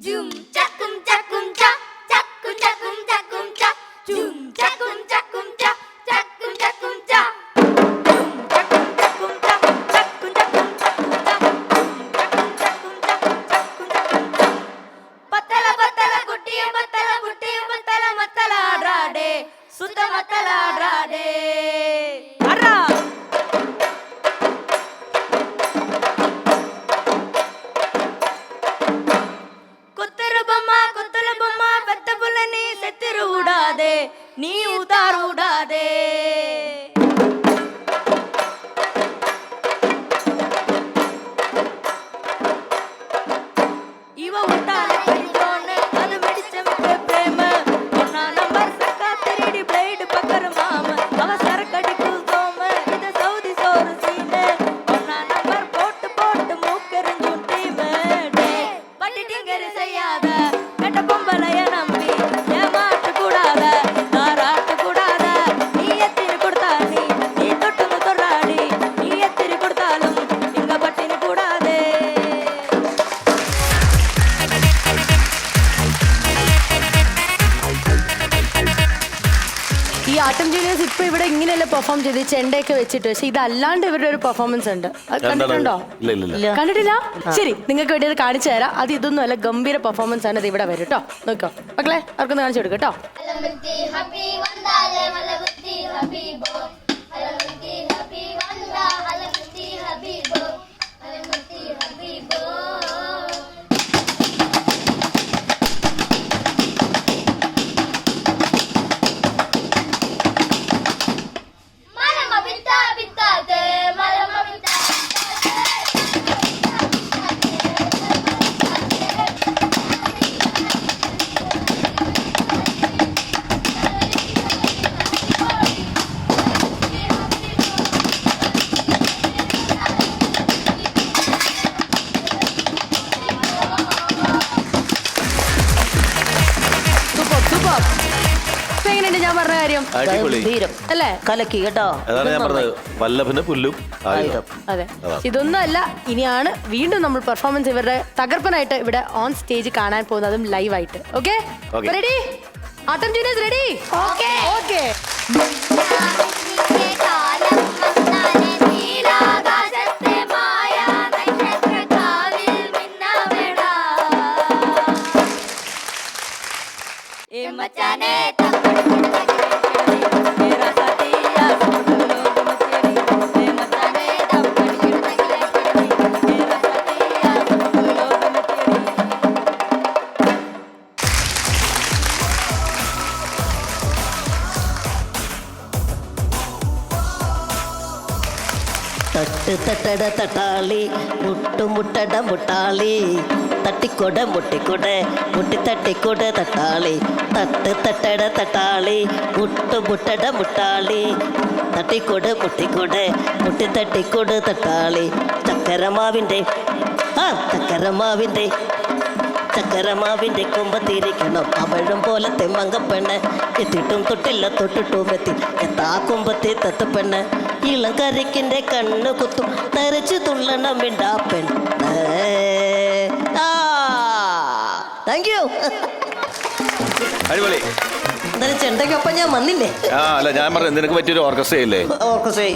줌 짝꿍 짝 ഇങ്ങനെയല്ലേ പെർഫോം ചെയ്ത് ചെണ്ടയൊക്കെ വെച്ചിട്ട്? പക്ഷെ ഇതല്ലാണ്ട് ഇവരുടെ ഒരു പെർഫോമൻസ് ഉണ്ട്. അത് കണ്ടിട്ടുണ്ടോ? ഇല്ല, ഇല്ല, ഇല്ല. കണ്ടിട്ടില്ല? ശരി നിങ്ങൾക്ക് വേണ്ടി അത് കാണിച്ചു തരാം. അത് ഇതൊന്നും അല്ല ഗംഭീര പെർഫോമൻസ് ആണ് ഇത് ഇവിടെ വരും കേട്ടോ. നോക്കോ. മക്കളെ അവർക്കൊന്ന് കാണിച്ചു കൊടുക്കും കേട്ടോ. അലമുത്തി ഹബി വന്നാലേ എങ്ങനെയുണ്ട് ഞാൻ പറഞ്ഞ കാര്യം. അടിപൊളി. അല്ലേ? കലക്കി കേട്ടോ? അതാണ് ഞാൻ പറഞ്ഞത്. വല്ലഭന് പുല്ലും ആയുധം. അതെ. ഇതൊന്നും അല്ല ഇനിയാണ് വീണ്ടും നമ്മൾ പെർഫോമൻസ് ഇവരുടെ തകർപ്പനായിട്ട് ഇവിടെ ഓൺ സ്റ്റേജ് കാണാൻ പോകുന്നതും. ലൈവായിട്ട് ഓക്കെ Okay. റെഡി ആട്ടം ജൂനിയേഴ്സ് റെഡി ഓക്കെ ഓക്കെ मचाने तक തട്ടട തട്ടാളി മുട്ടുമുട്ടട മുട്ടാളി. തട്ടിക്കൊട മുട്ടിക്കൊട മുട്ടി തട്ടിക്കൊട തട്ടാളി. തട്ട് തട്ടട തട്ടാളി മുട്ടുമുട്ടട മുട്ടാളി. തട്ടിക്കൊട് മുട്ടിക്കൊട് മുട്ടി തട്ടിക്കൊട് തട്ടാളി. ചക്കരമാവിന്റെ ആ ചക്കരമാവിന്റെ ചക്കരമാവിന്റെ കുമ്പത്തിരിക്കണം അവഴും പോലെ മങ്കപ്പെണ്ണ് എത്തിട്ടും തൊട്ടില്ല തൊട്ടിട്ടും എത്തി. എത്താ കുമ്പത്തെ തത്തപ്പെണ്ണ്. ഇളം കരക്കിന്റെ കണ്ണു കുത്തും. നരച്ചു തുള്ളണം മിണ്ടാപ്പൻ താങ്ക് യു അടിപൊളി. ചെണ്ടയ്ക്കൊപ്പം ഞാൻ വന്നില്ലേ? ആ അല്ല ഞാൻ പറഞ്ഞു നിനക്ക് പറ്റിയൊരു ഓർക്കസ്ട്ര ഇല്ലേ ഓർക്കസ്ട്രേ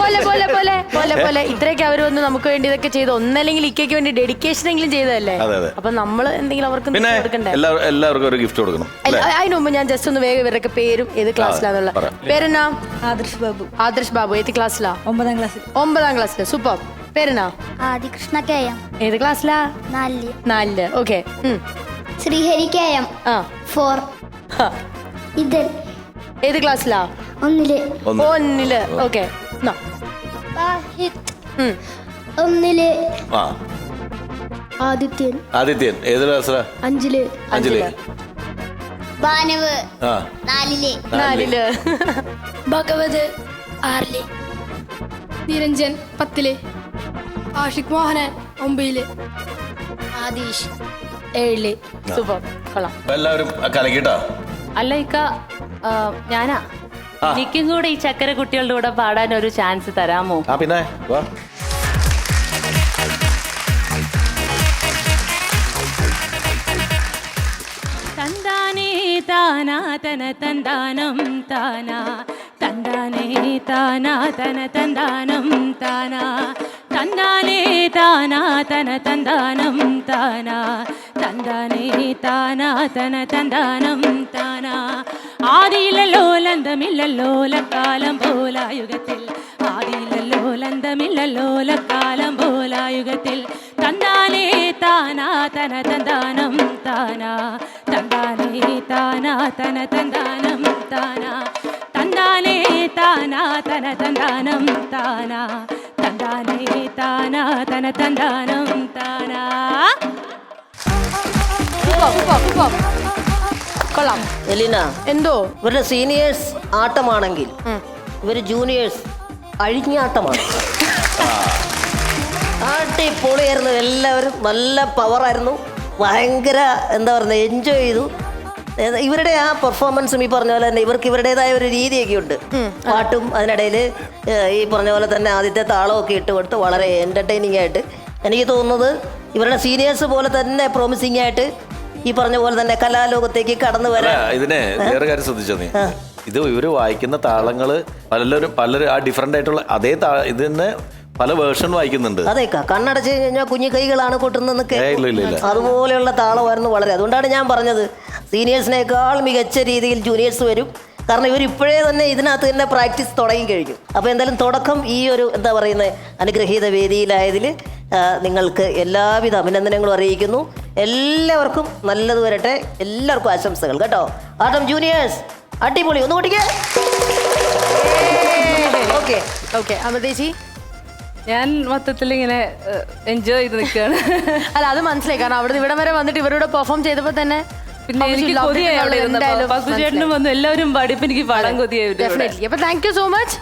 പോലെ പോലെ പോലെ പോലെ പോലെ. ഇത്രയൊക്കെ അവർ വന്ന് നമുക്ക് വേണ്ടി ഇതൊക്കെ ചെയ്ത് ഒന്നല്ലെങ്കിൽ ഇക്കയ്ക്ക് വേണ്ടി ഡെഡിക്കേഷൻ എങ്കിലും ചെയ്തതല്ലേ? അതെ, അതെ. അപ്പൊ നമ്മൾ എന്തെങ്കിലും അവർക്ക് പിന്നെ കൊടുക്കണ്ടേ? എല്ലാ എല്ലാവർക്കും ഒരു ഗിഫ്റ്റ് കൊടുക്കണം അല്ല, അതിന് മുമ്പ് ഞാൻ ജസ്റ്റ് ഒന്ന് വേഗം ഇവരുടെ പേരും ഏത് ക്ലാസ്സിലാന്നുള്ള പറ. പേരെന്നാ? ആദർശ് ബാബു. ആദർശ് ബാബു ഏത് ക്ലാസ്സിലാ ഒമ്പതാം ക്ലാസ്സിൽ ഒമ്പതാം ക്ലാസ്സിൽ സൂപ്പർ. പേരെന്നാ? Adikrishna K M. ഏത് ക്ലാസ്സിലാ നാലിൽ. നാലിൽ. ഓക്കെ. Sreehari K M. ആ. ഫോർ. ഇതിൽ ഏത് ക്ലാസ്സിലാ? ഒന്നിൽ. ഒന്ന്. ഒന്നിൽ. ഓക്കെ. ഒന്നിൽ. ആ. ആദിത്യൻ. ആദിത്യൻ. ഏത് ക്ലാസ്സിലാ? അഞ്ചിൽ. അഞ്ചിൽ. ഭാനവ് ആ. നാലിൽ. നാലിൽ. ഭഗവത്. ആറിൽ. നിരഞ്ജൻ പത്തിൽ. ആഷിഖ് മോഹനൻ ഒമ്പതിൽ. ആദീഷ് ഏഴിൽ. സൂപ്പർ. കൊള്ളാം. എല്ലാവരും കലക്കിട്ടാ? അല്ല ഇക്ക ആ, ഞാനാ. എനിക്കും കൂടെ ഈ ചക്കര കുട്ടികളുടെ കൂടെ പാടാൻ ഒരു ചാൻസ് തരാമോ? ആ പിന്നെ? വാ. താനാ തന തന്താനം താനാ. തന്താനേ താനാ തന തന്താനം താനാ. തന്താനേ താനാ തന തന്താനം താനാ. താനാ തന തന്താനം താനാ. ആദിയില്ലല്ലോ ലന്തമില്ലല്ലോ ലക്കാലം പോലായുഗത്തിൽ. ആദിയില്ലല്ലോ ലന്തമില്ലല്ലോ ലക്കാലം പോലായുഗത്തിൽ. തന്താനേ താനാ തന തന്താനം താനാ. തന്താനേ താനാ തന തന്താനം താനാ. തന്താനേ താനാ തന തന്താനം താനാ. തന്താനേ താനാ തന തന്താനം താനാ. കൊള്ളാം. എലിന എന്തോ? ഇവരുടെ സീനിയേഴ്സ് ആട്ടമാണെങ്കിൽ ഇവർ ജൂനിയേഴ്സ് അഴിഞ്ഞാട്ടമാണ്. ആട്ടി പൊളിയായിരുന്നു എല്ലാവരും നല്ല പവറായിരുന്നു ഭയങ്കര എന്താ പറയുക എൻജോയ് ചെയ്തു. ഇവരുടെ ആ പെർഫോമൻസും ഈ പറഞ്ഞ പോലെ തന്നെ ഇവർക്ക് ഇവരുടേതായ ഒരു രീതിയൊക്കെ ഉണ്ട് പാട്ടും അതിനിടയിൽ ഈ പറഞ്ഞ പോലെ തന്നെ ആദ്യത്തെ ഒക്കെ ഇട്ട് കൊടുത്ത് വളരെ എന്റർടൈനിങ് ആയിട്ട്. എനിക്ക് തോന്നുന്നത് ഇവരുടെ സീനിയേഴ്സ് പോലെ തന്നെ പ്രോമിസിങ് ആയിട്ട് ഈ പറഞ്ഞ പോലെ തന്നെ കലാലോകത്തേക്ക് കടന്നു വരാ വരാൻ ഇതിനെ വേറെ കാര്യം ശ്രദ്ധിച്ചോ നീ? ഇത് ഇവർ വായിക്കുന്ന താളങ്ങൾ പലരും പലരും ആ ഡിഫറെന്റ് ആയിട്ടുള്ള അതേ താ ഇത് തന്നെ പല വേർഷൻ വായിക്കുന്നുണ്ട്. അതേക്കാ കണ്ണടച്ച് കഴിഞ്ഞാൽ കുഞ്ഞു കൈകളാണ് ഇല്ല. അതുപോലെയുള്ള താളമായിരുന്നു വളരെ. അതുകൊണ്ടാണ് ഞാൻ പറഞ്ഞത് സീനിയേഴ്സിനേക്കാൾ മികച്ച രീതിയിൽ ജൂനിയേഴ്സ് വരും. കാരണം ഇവർ ഇപ്പോഴേ തന്നെ ഇതിനകത്ത് തന്നെ പ്രാക്ടീസ് തുടങ്ങി കഴിഞ്ഞു. അപ്പോൾ എന്തായാലും തുടക്കം ഈ ഒരു എന്താ പറയുന്നത് അനുഗ്രഹീത വേദിയിലായതിൽ നിങ്ങൾക്ക് എല്ലാവിധ അഭിനന്ദനങ്ങളും അറിയിക്കുന്നു. എല്ലാവർക്കും നല്ലത് വരട്ടെ. എല്ലാവർക്കും ആശംസകൾ കേട്ടോ. ആട്ടം ജൂനിയേഴ്സ് അടിപൊളി. ഒന്ന് കൂട്ടിക്കേ. Okay okay. അമൃതേശി ഞാൻ മൊത്തത്തിൽ ഇങ്ങനെ എൻജോയ് ചെയ്ത് നിൽക്കുകയാണ്. അല്ല അത് മനസ്സിലായി. കാരണം അവിടെ ഇവിടെ വരെ വന്നിട്ട് ഇവരോട് പെർഫോം ചെയ്തപ്പോൾ തന്നെ പിന്നെ എനിക്ക് കൊതിയായി അവിടെ വന്നു. എല്ലാവരും പാടിയപ്പോ എനിക്ക് പാടാൻ കൊതിയായി ഡെഫിനറ്റ്ലി അപ്പൊ താങ്ക് യു സോ മച്ച്